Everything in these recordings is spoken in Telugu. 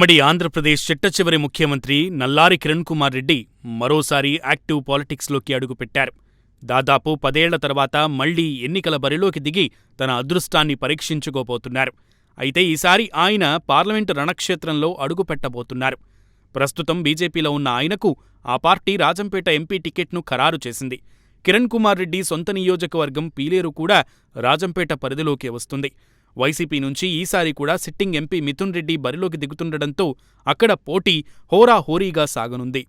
ఉమ్మడి ఆంధ్రప్రదేశ్ చిట్టచివరి ముఖ్యమంత్రి నల్లారి కిరణ్ కుమార్ రెడ్డి మరోసారి యాక్టివ్ పాలిటిక్స్లోకి అడుగుపెట్టారు. దాదాపు పదేళ్ళ తర్వాత మళ్ళీ ఎన్నికల బరిలోకి దిగి తన అదృష్టాన్ని పరీక్షించుకోబోతున్నారు. అయితే ఈసారి ఆయన పార్లమెంటు రణక్షేత్రంలో అడుగుపెట్టబోతున్నారు. ప్రస్తుతం బీజేపీలో ఉన్న ఆయనకు ఆ పార్టీ రాజంపేట ఎంపీ టికెట్ను ఖరారు చేసింది. కిరణ్ కుమార్ రెడ్డి సొంత నియోజకవర్గం పీలేరు కూడా రాజంపేట పరిధిలోకి వస్తుంది. వైసీపీ నుంచి ఈసారి కూడా సిట్టింగ్ ఎంపీ మిథున్ రెడ్డి బరిలోకి దిగుతుండటంతో అక్కడ పోటీ హోరాహోరీగా సాగనుంది.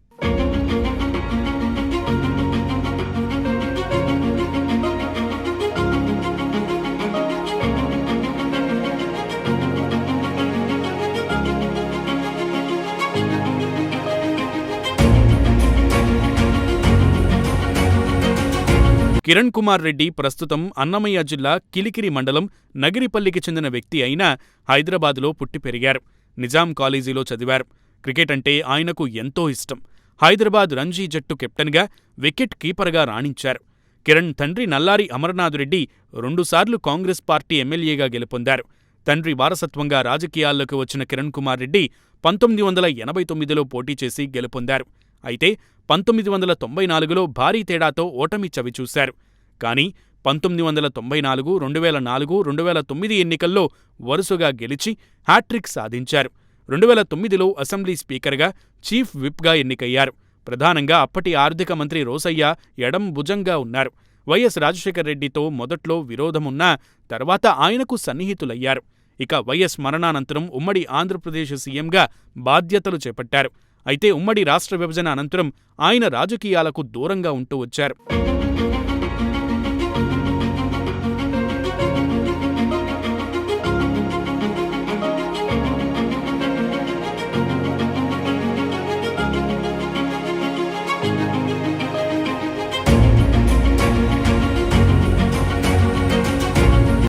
కిరణ్ కుమార్ రెడ్డి ప్రస్తుతం అన్నమయ్య జిల్లా కిలికిరి మండలం నగిరిపల్లికి చెందిన వ్యక్తి అయినా హైదరాబాద్లో పుట్టి పెరిగారు. నిజాం కాలేజీలో చదివారు. క్రికెట్ అంటే ఆయనకు ఎంతో ఇష్టం. హైదరాబాద్ రంజీ జట్టు కెప్టెన్గా వికెట్ కీపర్గా రాణించారు. కిరణ్ తండ్రి నల్లారి అమర్నాథ్ రెడ్డి రెండుసార్లు కాంగ్రెస్ పార్టీ ఎమ్మెల్యేగా గెలుపొందారు. తండ్రి వారసత్వంగా రాజకీయాల్లోకి వచ్చిన కిరణ్ కుమార్ రెడ్డి పంతొమ్మిది వందల ఎనభై తొమ్మిదిలో పోటీ చేసి గెలుపొందారు. అయితే పంతొమ్మిది వందల తొంభై నాలుగులో భారీ తేడాతో ఓటమి చవిచూశారు కానీ పంతొమ్మిది వందల తొంభై నాలుగు రెండు వేల నాలుగు రెండు వేల తొమ్మిది ఎన్నికల్లో వరుసగా గెలిచి హ్యాట్రిక్ సాధించారు. రెండు వేల తొమ్మిదిలో అసెంబ్లీ స్పీకర్గా చీఫ్ విప్గా ఎన్నికయ్యారు. ప్రధానంగా అప్పటి ఆర్థిక మంత్రి రోసయ్య ఎడం భుజంగా ఉన్నారు. వైఎస్ రాజశేఖర రెడ్డితో మొదట్లో విరోధమున్నా తర్వాత ఆయనకు సన్నిహితులయ్యారు. ఇక వైఎస్ మరణానంతరం ఉమ్మడి ఆంధ్రప్రదేశ్ సీఎంగా బాధ్యతలు చేపట్టారు. అయితే ఉమ్మడి రాష్ట్ర విభజన అనంతరం ఆయన రాజకీయాలకు దూరంగా ఉంటూ వచ్చారు.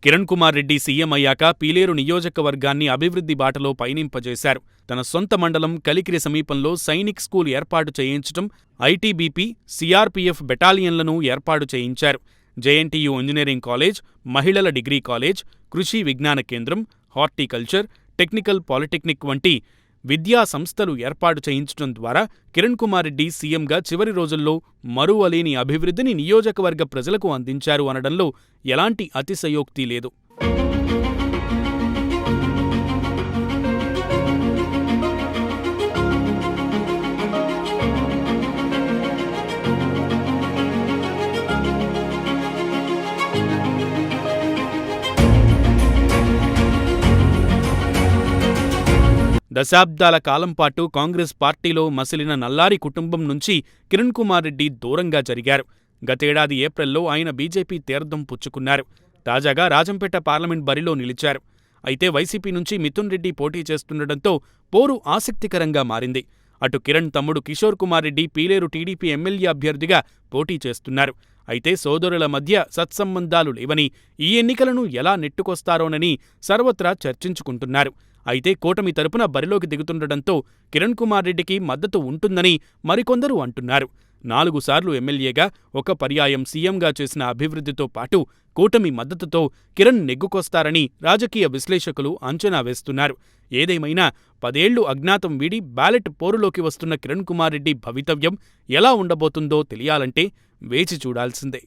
కిరణ్ కుమార్ రెడ్డి సీఎం అయ్యాక పీలేరు నియోజకవర్గాన్ని అభివృద్ధి బాటలో పయనింపజేశారు. తన సొంత మండలం కలికిరి సమీపంలో సైనిక్ స్కూల్ ఏర్పాటు చేయించటం ఐటీబీపీ సీఆర్పీఎఫ్ బెటాలియన్లను ఏర్పాటు చేయించారు. జేఎన్టీయూ ఇంజనీరింగ్ కాలేజ్ మహిళల డిగ్రీ కాలేజ్ కృషి విజ్ఞాన కేంద్రం హార్టికల్చర్ టెక్నికల్ పాలిటెక్నిక్ వంటి విద్యా సంస్థలు ఏర్పాటు చేయించడం ద్వారా కిరణ్ కుమార్ రెడ్డి సీఎంగా చివరి రోజుల్లో మరువలేని అభివృద్ధిని నియోజకవర్గ ప్రజలకు అందించారు అనడంలో ఎలాంటి అతిశయోక్తి లేదు. దశాబ్దాల కాలంపాటు కాంగ్రెస్ పార్టీలో మసిలిన నల్లారి కుటుంబం నుంచి కిరణ్ కుమార్ రెడ్డి దూరంగా జరిగారు. గతేడాది ఏప్రిల్లో ఆయన బీజేపీ తీర్థం పుచ్చుకున్నారు. తాజాగా రాజంపేట పార్లమెంట్ బరిలో నిలిచారు. అయితే వైసీపీ నుంచి మిథున్ రెడ్డి పోటీ చేస్తుండటంతో పోరు ఆసక్తికరంగా మారింది. అటు కిరణ్ తమ్ముడు కిషోర్ కుమార్ రెడ్డి పీలేరు టీడీపీ ఎమ్మెల్యే అభ్యర్థిగా పోటీ చేస్తున్నారు. అయితే సోదరుల మధ్య సత్సంబంధాలు లేవని ఈ ఎన్నికలను ఎలా నెట్టుకొస్తారోనని సర్వత్రా చర్చించుకుంటున్నారు. అయితే కూటమి తరపున బరిలోకి దిగుతుండటంతో కిరణ్ కుమార్ రెడ్డికి మద్దతు ఉంటుందని మరికొందరు అంటున్నారు. నాలుగు సార్లు ఎమ్మెల్యేగా ఒక పర్యాయం సీఎంగా చేసిన అభివృద్ధితో పాటు కూటమి మద్దతుతో కిరణ్ నెగ్గుకొస్తారని రాజకీయ విశ్లేషకులు అంచనా వేస్తున్నారు. ఏదేమైనా పదేళ్ళు అజ్ఞాతం వీడి బ్యాలెట్ పోరులోకి వస్తున్న కిరణ్ కుమార్ రెడ్డి భవితవ్యం ఎలా ఉండబోతుందో తెలియాలంటే వేచి చూడాల్సిందే.